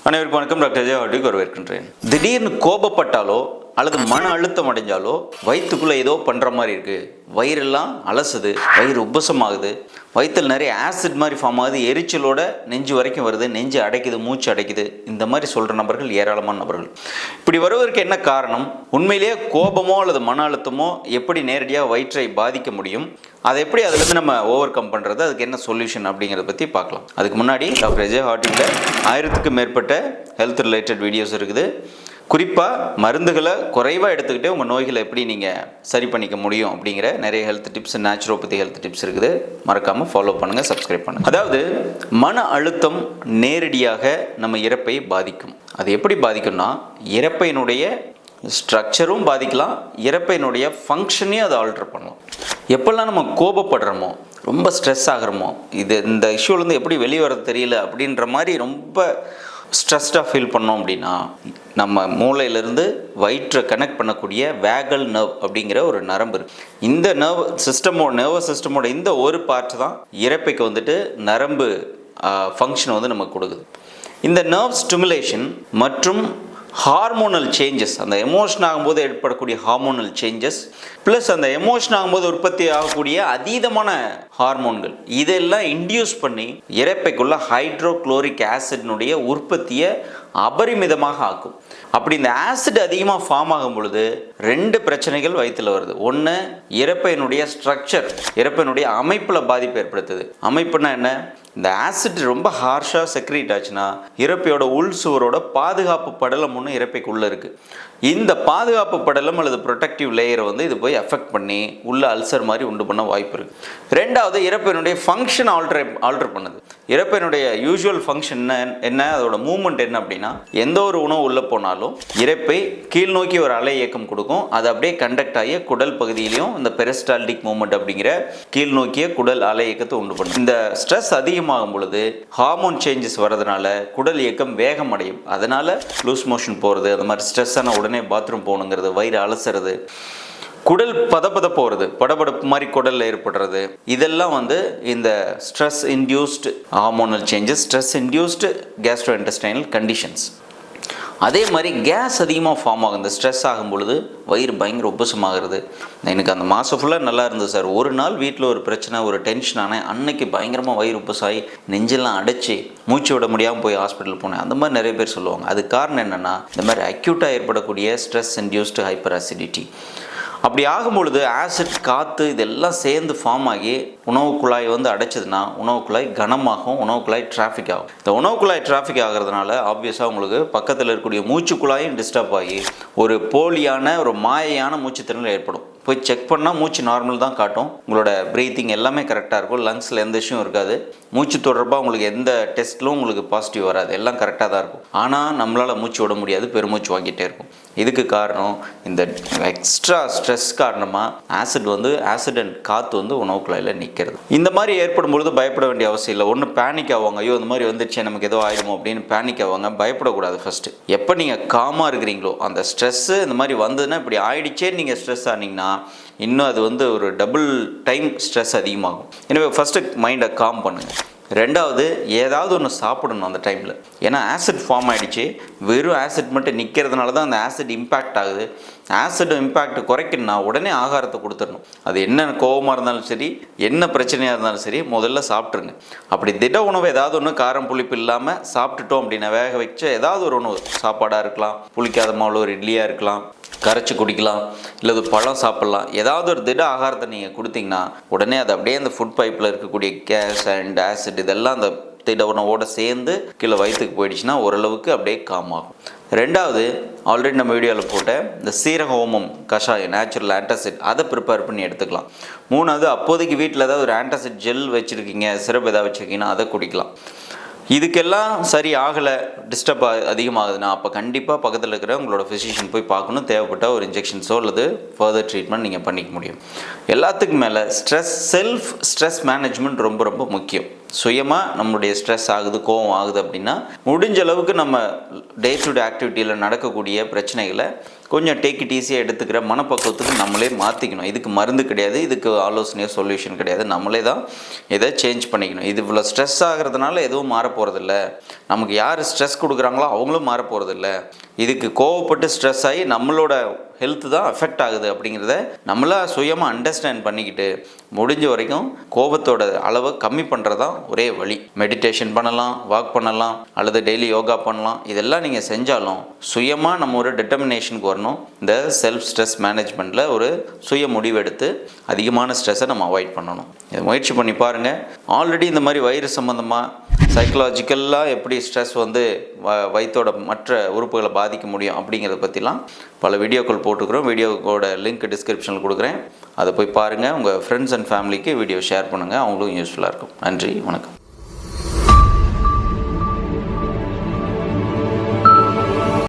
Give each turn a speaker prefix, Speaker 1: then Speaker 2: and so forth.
Speaker 1: அனைவருக்கும் வணக்கம் டாக்டர் ஜெயவாட்டிக்கு வரவேற்கின்றேன் திடீர்னு கோபப்பட்டாலோ அல்லது மன அழுத்தம் அடைஞ்சாலோ வயிற்றுக்குள்ளே ஏதோ பண்ணுற மாதிரி இருக்குது வயிறெல்லாம் அலசுது வயிறு உபசமாகுது வயிற்றில் நிறைய ஆசிட் மாதிரி ஃபார்ம் ஆகுது. எரிச்சலோட நெஞ்சு வரைக்கும் வருது. நெஞ்சு அடைக்குது மூச்சு அடைக்குது. இந்த மாதிரி சொல்கிற நபர்கள் ஏராளமான நபர்கள். இப்படி வருவதற்கு என்ன காரணம்? உண்மையிலேயே கோபமோ அல்லது மன அழுத்தமோ எப்படி நேரடியாக வயிற்றை பாதிக்க முடியும்? அதை எப்படி அதுலேருந்து நம்ம ஓவர் கம் பண்ணுறது அதுக்கு என்ன சொல்யூஷன் அப்படிங்கிறத பற்றி பார்க்கலாம். அதுக்கு முன்னாடி டாக்டர் விஜய் ஹார்ட்டிங்கில் ஆயிரத்துக்கு மேற்பட்ட ஹெல்த் ரிலேட்டட் வீடியோஸ் இருக்குது. குறிப்பாக மருந்துகளை குறைவாக எடுத்துக்கிட்டே உங்கள் நோய்களை எப்படி நீங்கள் சரி பண்ணிக்க முடியும் அப்படிங்கிற நிறைய health tips naturopathy health tips இருக்குது. மறக்காமல் ஃபாலோ பண்ணுங்கள் சப்ஸ்கிரைப் பண்ணுங்கள் அதாவது மன அழுத்தம் நேரடியாக நம்ம இறப்பை பாதிக்கும். அது எப்படி பாதிக்கும்னா இறப்பையினுடைய ஸ்ட்ரக்சரும் பாதிக்கலாம் இறப்பையினுடைய ஃபங்க்ஷனையும் அதை ஆல்டர் பண்ணலாம் எப்பெல்லாம் நம்ம கோபப்படுறோமோ ரொம்ப ஸ்ட்ரெஸ் ஆகிறோமோ இது இந்த இஷ்யூலேருந்து எப்படி வெளியே வர தெரியல அப்படின்ற மாதிரி ரொம்ப ஸ்ட்ரெஸ்டாக ஃபீல் பண்ணோம் அப்படின்னா நம்ம மூளையிலேருந்து வயிற்றை கனெக்ட் பண்ணக்கூடிய வேகல் நர்வ் அப்படிங்கிற ஒரு நரம்பு இருக்கு. இந்த நர்வ் சிஸ்டமோட நர்வஸ் சிஸ்டமோட இந்த ஒரு பார்ட் தான் இறப்பைக்கு வந்துட்டு நரம்பு ஃபங்க்ஷன் வந்து நமக்கு கொடுக்குது. இந்த நர்வ் ஸ்டிமுலேஷன் மற்றும் ஹார்மோனல் சேஞ்சஸ் அந்த எமோஷன் ஆகும்போது ஏற்படக்கூடிய ஹார்மோனல் சேஞ்சஸ் ப்ளஸ் அந்த எமோஷன் ஆகும்போது உற்பத்தி ஆகக்கூடிய அதீதமான ஹார்மோன்கள். இதெல்லாம் இன்டியூஸ் பண்ணி இறப்பைக்குள்ள ஹைட்ரோக்ளோரிக் ஆசிட்னுடைய உற்பத்தியை அபரிமிதமாக ஆக்கும். அப்படி இந்த ஆசிட் அதிகமாக ஃபார்ம் ஆகும் பொழுது ரெண்டு பிரச்சனைகள் வயிற்றில் வருது. ஒன்று இறப்பையினுடைய ஸ்ட்ரக்சர் இறப்பையினுடைய அமைப்பில் பாதிப்பு ஏற்படுத்துது. அமைப்புனா என்ன? இந்த ஆசிட் ரொம்ப ஹார்ஷாக செக்ரீட் ஆச்சுன்னா இறப்பையோட உள் சுவரோட பாதுகாப்பு படலம் ஒன்று இறப்பைக்குள்ளே இருக்குது இந்த பாதுகாப்பு படலம் அல்லது ப்ரொடெக்டிவ் லேயரை வந்து இது போய் எஃபெக்ட் பண்ணி உள்ள அல்சர் மாதிரி உண்டு பண்ண வாய்ப்பு இருக்குது ரெண்டாவது இறப்பினுடைய ஃபங்க்ஷன் ஆல்டர் ஆல்டர் பண்ணுது. இறப்பினுடைய யூஸ்வல் ஃபங்க்ஷன் என்ன என்ன அதோட மூமெண்ட் என்ன அப்படின்னா எந்த ஒரு உணவு உள்ளே போனாலும் இறப்பை கீழ் நோக்கி ஒரு அலை இயக்கம் கொடுக்கும். அது அப்படியே கண்டக்ட் ஆகிய குடல் பகுதியிலையும் இந்த பெரிஸ்டால்டிக் மூமெண்ட் அப்படிங்கிற கீழ் நோக்கிய குடல் அலை இயக்கத்தை உண்டு பண்ணும். இந்த ஸ்ட்ரெஸ் அதிகமாகும் பொழுது ஹார்மோன் சேஞ்சஸ் வரதுனால குடல் இயக்கம் வேகம் அடையும். அதனால லூஸ் மோஷன் போகிறது அந்த மாதிரி ஸ்ட்ரெஸ்ஸான உடனே பாத்ரூம் போகணுங்கிறது வயிறு அலசுறது குடல் பதப்பத போகிறது படபடப்பு மாதிரி குடலில் ஏற்படுறது. இதெல்லாம் வந்து இந்த stress induced hormonal changes stress induced gastrointestinal conditions அதே மாதிரி கேஸ் அதிகமாக ஃபார்ம் ஆகும். இந்த ஸ்ட்ரெஸ் ஆகும் பொழுது வயிறு பயங்கர உபசமாகிறது எனக்கு அந்த மாதம் ஃபுல்லாக நல்லா இருந்தது சார். ஒரு நாள் வீட்டில் ஒரு பிரச்சனை ஒரு டென்ஷன் ஆனேன் அன்னைக்கு பயங்கரமாக வயிறு உபசாகி நெஞ்செல்லாம் அடைச்சி மூச்சு விட முடியாமல் போய் ஹாஸ்பிட்டல் போனேன். அந்த மாதிரி நிறைய பேர் சொல்லுவாங்க. அது காரணம் என்னென்னா இந்த மாதிரி அக்யூட்டாக ஏற்படக்கூடிய ஸ்ட்ரெஸ் இன்டியூஸ்டு ஹைப்பர் அசிடிட்டி அப்படி ஆகும் பொழுது ஆசிட் காற்று இதெல்லாம் சேர்ந்து ஃபார்ம் ஆகி உணவு குழாய் வந்து அடைச்சதுன்னா உணவு குழாய் கனமாகும் உணவு குழாய் டிராஃபிக் ஆகும். இந்த உணவு குழாய் டிராஃபிக் ஆகிறதுனால ஆப்வியஸாக உங்களுக்கு பக்கத்தில் இருக்கக்கூடிய மூச்சு குழாயும் டிஸ்டர்ப் ஆகி ஒரு போலியான ஒரு மாயையான மூச்சுத்திறனில் ஏற்படும். போய் செக் பண்ணால் மூச்சு நார்மல் தான் காட்டும். உங்களோட ப்ரீத்திங் எல்லாமே கரெக்டாக இருக்கும். லங்ஸில் எந்த இஷ்யூம் இருக்காது. மூச்சு தொடர்பாக உங்களுக்கு எந்த டெஸ்ட்லும் உங்களுக்கு பாசிட்டிவ் வராது. எல்லாம் கரெக்டாக தான் இருக்கும். ஆனால் நம்மளால் மூச்சு விட முடியாது. பெருமூச்சு வாங்கிட்டே இருக்கும். இதுக்கு காரணம் இந்த எக்ஸ்ட்ரா ஸ்ட்ரெஸ் காரணமாக ஆசிட் வந்து ஆசிட் அண்ட் காற்று வந்து உணவு குழாயில் நிற்கிறது இந்த மாதிரி ஏற்படும் பொழுது பயப்பட வேண்டிய அவசியம் இல்லை. ஒன்று பேனிக் ஆவாங்க. ஐயோ இந்த மாதிரி வந்துடுச்சு நமக்கு ஏதோ ஆயிடுமோ அப்படின்னு பேனிக் ஆவாங்க. பயப்படக்கூடாது ஃபஸ்ட்டு எப்போ நீங்கள் காமாக இருக்கிறீங்களோ அந்த ஸ்ட்ரெஸ்ஸு இந்த மாதிரி வந்ததுன்னா இப்படி ஆயிடுச்சே நீங்கள் ஸ்ட்ரெஸ் ஆனீங்கன்னா இன்னும் அது வந்து ஒரு டபுள் டைம் ஸ்ட்ரெஸ் அதிகமாகும். எனவே ஃபஸ்ட்டு மைண்டை காம் பண்ணுங்கள் ரெண்டாவது ஏதாவது ஒன்று சாப்பிடணும் அந்த டைமில் ஏன்னா ஆசிட் ஃபார்ம் ஆகிடுச்சு வெறும் ஆசிட் மட்டும் நிற்கிறதுனால தான் அந்த ஆசிட் இம்பேக்ட் ஆகுது. ஆசிட் இம்பேக்ட் குறைக்கணும்னா உடனே ஆகாரத்தை கொடுத்துடணும். அது என்ன கோபமாக இருந்தாலும் சரி என்ன பிரச்சனையாக இருந்தாலும் சரி முதல்ல சாப்பிட்ருங்க அப்படி திட உணவு ஏதாவது ஒன்று காரம் புளிப்பு இல்லாமல் சாப்பிட்டுட்டோம் அப்படின்னா வேக வச்ச ஏதாவது ஒரு உணவு. சாப்பாடாக இருக்கலாம் புளிக்காத மாவில் ஒரு இட்லியாக இருக்கலாம் கரைச்சி குடிக்கலாம் இல்லை பழம் சாப்பிட்லாம். ஏதாவது ஒரு திட ஆகாரத்தை நீங்கள் கொடுத்தீங்கன்னா உடனே அது அப்படியே அந்த ஃபுட் பைப்பில் இருக்கக்கூடிய கேஸ் அண்ட் ஆசிட் இதெல்லாம் அந்த திட சேர்ந்து கீழே வயிற்றுக்கு போயிடுச்சுன்னா ஓரளவுக்கு அப்படியே காம் ஆகும். ரெண்டாவது ஆல்ரெடி நம்ம வீடியோவில் போட்ட இந்த சீரக ஹோமம் கஷாயம் நேச்சுரல் ஆன்டாசிட் அதை ப்ரிப்பேர் பண்ணி எடுத்துக்கலாம். மூணாவது அப்போதைக்கு வீட்டில் ஏதாவது ஒரு ஆன்டாசிட் ஜெல் வச்சுருக்கீங்க சிரப் ஏதாவது வச்சுருக்கீங்கன்னா அதை குடிக்கலாம். இதுக்கெல்லாம் சரி ஆகலை டிஸ்டர்ப் அதிகமாகுதுன்னா அப்போ கண்டிப்பாக பக்கத்தில் இருக்கிற உங்களோட ஃபிசிஷியன் போய் பார்க்கணும். தேவைப்பட்ட ஒரு இன்ஜெக்ஷன்ஸோ அல்லது ஃபர்தர் ட்ரீட்மெண்ட் நீங்கள் பண்ணிக்க முடியும். எல்லாத்துக்கும் மேலே ஸ்ட்ரெஸ் செல்ஃப் ஸ்ட்ரெஸ் மேனேஜ்மெண்ட் ரொம்ப ரொம்ப முக்கியம். சுயமாக நம்மளுடைய ஸ்ட்ரெஸ் ஆகுது கோவம் ஆகுது அப்படின்னா முடிஞ்ச அளவுக்கு நம்ம டே டு டே ஆக்டிவிட்டியில் நடக்கக்கூடிய பிரச்சனைகளை கொஞ்சம் டேக் இட் ஈஸியாக எடுத்துக்கிற மனப்பக்குவத்துக்கு நம்மளே மாற்றிக்கணும் இதுக்கு மருந்து கிடையாது இதுக்கு ஆலோசனையோ சொல்யூஷன் கிடையாது. நம்மளே தான் இதை சேஞ்ச் பண்ணிக்கணும். இது இவ்வளோ ஸ்ட்ரெஸ் ஆகிறதுனால எதுவும் மாற போகிறதில்ல நமக்கு யார் ஸ்ட்ரெஸ் கொடுக்குறாங்களோ அவங்களும் மாற போகிறதில்ல இதுக்கு கோவப்பட்டு ஸ்ட்ரெஸ் ஆகி நம்மளோட ஹெல்த்து தான் அஃபெக்ட் ஆகுது அப்படிங்கிறத நம்மளாக சுயமாக அண்டர்ஸ்டாண்ட் பண்ணிக்கிட்டு முடிஞ்ச வரைக்கும் கோபத்தோட அளவை கம்மி பண்ணுறதான் ஒரே வழி. மெடிடேஷன் பண்ணலாம் வாக் பண்ணலாம் அல்லது டெய்லி யோகா பண்ணலாம். இதெல்லாம் நீங்கள் செஞ்சாலும் சுயமாக நம்ம ஒரு டிட்டர்மினேஷனுக்கு வரணும். இந்த செல்ஃப் ஸ்ட்ரெஸ் மேனேஜ்மெண்ட்டில் ஒரு சுய முடிவெடுத்து அதிகமான ஸ்ட்ரெஸ்ஸை நம்ம அவாய்ட் பண்ணணும். இதை முயற்சி பண்ணி பாருங்கள் ஆல்ரெடி இந்த மாதிரி வயிறு சம்மந்தமாக சைக்கலாஜிக்கலாக எப்படி ஸ்ட்ரெஸ் வந்து வ வயிற்றோட மற்ற உறுப்புகளை பாதிக்க முடியும் அப்படிங்கிறத பற்றிலாம் பல வீடியோக்கள் போட்டுக்கிறோம். வீடியோக்கோட லிங்க் டிஸ்கிரிப்ஷனில் கொடுக்குறேன். அதை போய் பாருங்கள் உங்கள் ஃப்ரெண்ட்ஸ் அண்ட் ஃபேமிலிக்கு வீடியோ ஷேர் பண்ணுங்கள் அவங்களும் யூஸ்ஃபுல்லாக இருக்கும். நன்றி. வணக்கம்.